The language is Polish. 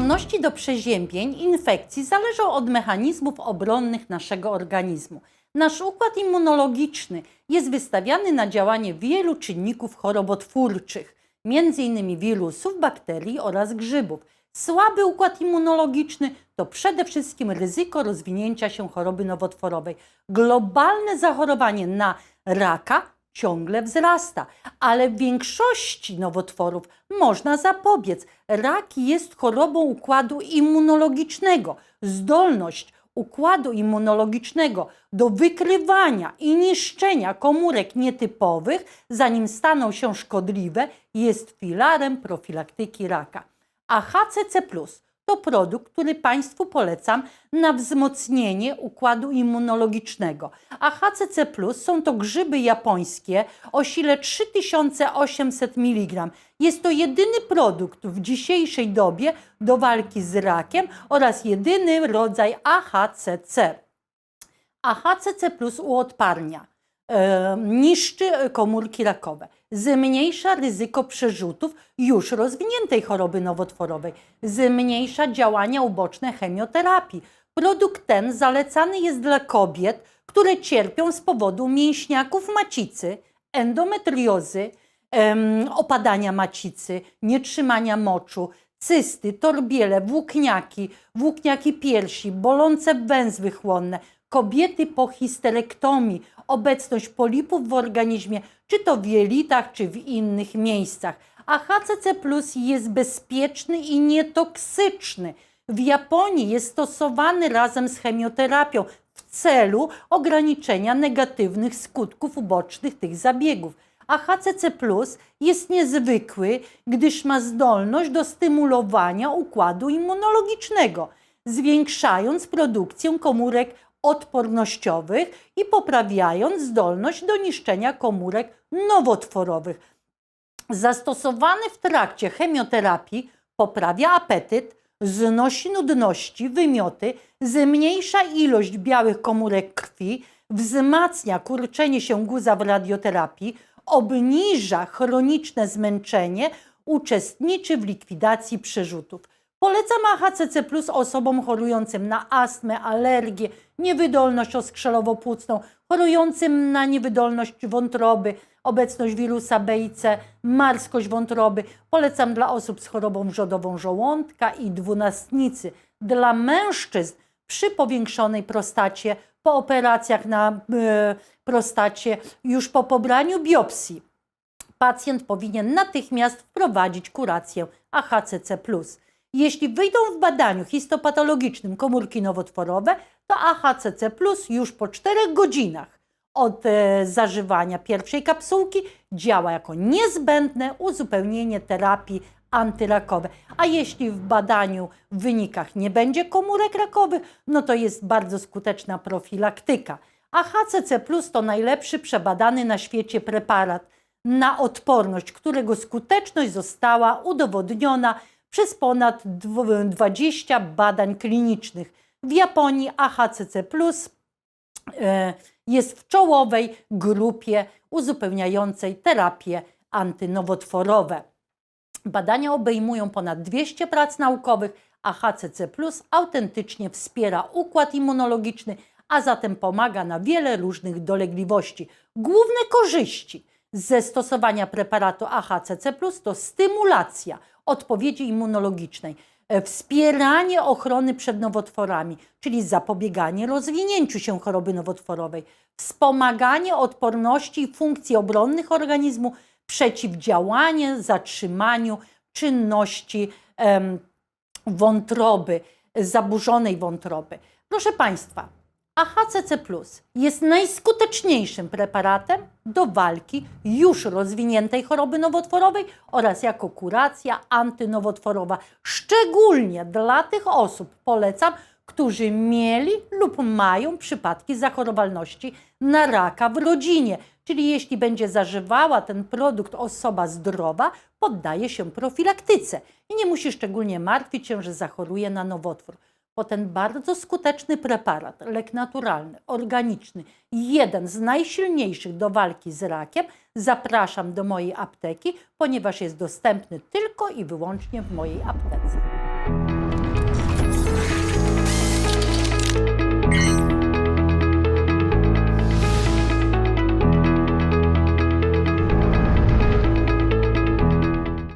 Odporności do przeziębień, infekcji zależą od mechanizmów obronnych naszego organizmu. Nasz układ immunologiczny jest wystawiany na działanie wielu czynników chorobotwórczych, m.in. wirusów, bakterii oraz grzybów. Słaby układ immunologiczny to przede wszystkim ryzyko rozwinięcia się choroby nowotworowej. Globalne zachorowanie na raka ciągle wzrasta, ale w większości nowotworów można zapobiec. Rak jest chorobą układu immunologicznego. Zdolność układu immunologicznego do wykrywania i niszczenia komórek nietypowych, zanim staną się szkodliwe, jest filarem profilaktyki raka. A HCC to produkt, który Państwu polecam na wzmocnienie układu immunologicznego. A HCC są to grzyby japońskie o sile 3800 mg. Jest to jedyny produkt w dzisiejszej dobie do walki z rakiem oraz jedyny rodzaj AHCC. AHCC uodparnia e, niszczy komórki rakowe, zmniejsza ryzyko przerzutów już rozwiniętej choroby nowotworowej, zmniejsza działania uboczne chemioterapii. Produkt ten zalecany jest dla kobiet, które cierpią z powodu mięśniaków macicy, endometriozy, opadania macicy, nietrzymania moczu, cysty, torbiele, włókniaki, włókniaki piersi, bolące węzły chłonne, kobiety po histerektomii, obecność polipów w organizmie, czy to w jelitach, czy w innych miejscach. A HCC Plus jest bezpieczny i nietoksyczny. W Japonii jest stosowany razem z chemioterapią w celu ograniczenia negatywnych skutków ubocznych tych zabiegów. A HCC Plus jest niezwykły, gdyż ma zdolność do stymulowania układu immunologicznego, zwiększając produkcję komórek odpornościowych i poprawiając zdolność do niszczenia komórek nowotworowych. Zastosowany w trakcie chemioterapii poprawia apetyt, znosi nudności, wymioty, zmniejsza ilość białych komórek krwi, wzmacnia kurczenie się guza w radioterapii, obniża chroniczne zmęczenie, uczestniczy w likwidacji przerzutów. Polecam AHCC Plus osobom chorującym na astmę, alergię, niewydolność oskrzelowo-płucną, chorującym na niewydolność wątroby, obecność wirusa B i C, marskość wątroby. Polecam dla osób z chorobą wrzodową żołądka i dwunastnicy. Dla mężczyzn przy powiększonej prostacie, po operacjach na e, prostacie, już po pobraniu biopsji pacjent powinien natychmiast wprowadzić kurację AHCC. Jeśli wyjdą w badaniu histopatologicznym komórki nowotworowe, to AHCC już po 4 godzinach od e, zażywania pierwszej kapsułki działa jako niezbędne uzupełnienie terapii antyrakowej. A jeśli w badaniu w wynikach nie będzie komórek rakowych, no to jest bardzo skuteczna profilaktyka. A HCC to najlepszy przebadany na świecie preparat na odporność, którego skuteczność została udowodniona przez ponad 20 badań klinicznych. W Japonii AHCC e, jest w czołowej grupie uzupełniającej terapie antynowotworowe. Badania obejmują ponad 200 prac naukowych, a HCC autentycznie wspiera układ immunologiczny, a zatem pomaga na wiele różnych dolegliwości. Główne korzyści ze stosowania preparatu AHCC to stymulacja odpowiedzi immunologicznej, wspieranie ochrony przed nowotworami, czyli zapobieganie rozwinięciu się choroby nowotworowej, wspomaganie odporności i funkcji obronnych organizmu, przeciwdziałanie zatrzymaniu czynności em, wątroby, zaburzonej wątroby. Proszę Państwa, AHCC jest najskuteczniejszym preparatem do walki już rozwiniętej choroby nowotworowej oraz jako kuracja antynowotworowa. Szczególnie dla tych osób polecam, którzy mieli lub mają przypadki zachorowalności na raka w rodzinie. Czyli jeśli będzie zażywała ten produkt osoba zdrowa, poddaje się profilaktyce i nie musi szczególnie martwić się, że zachoruje na nowotwór bo ten bardzo skuteczny preparat, lek naturalny, organiczny, jeden z najsilniejszych do walki z rakiem, zapraszam do mojej apteki, ponieważ jest dostępny tylko i wyłącznie w mojej aptece.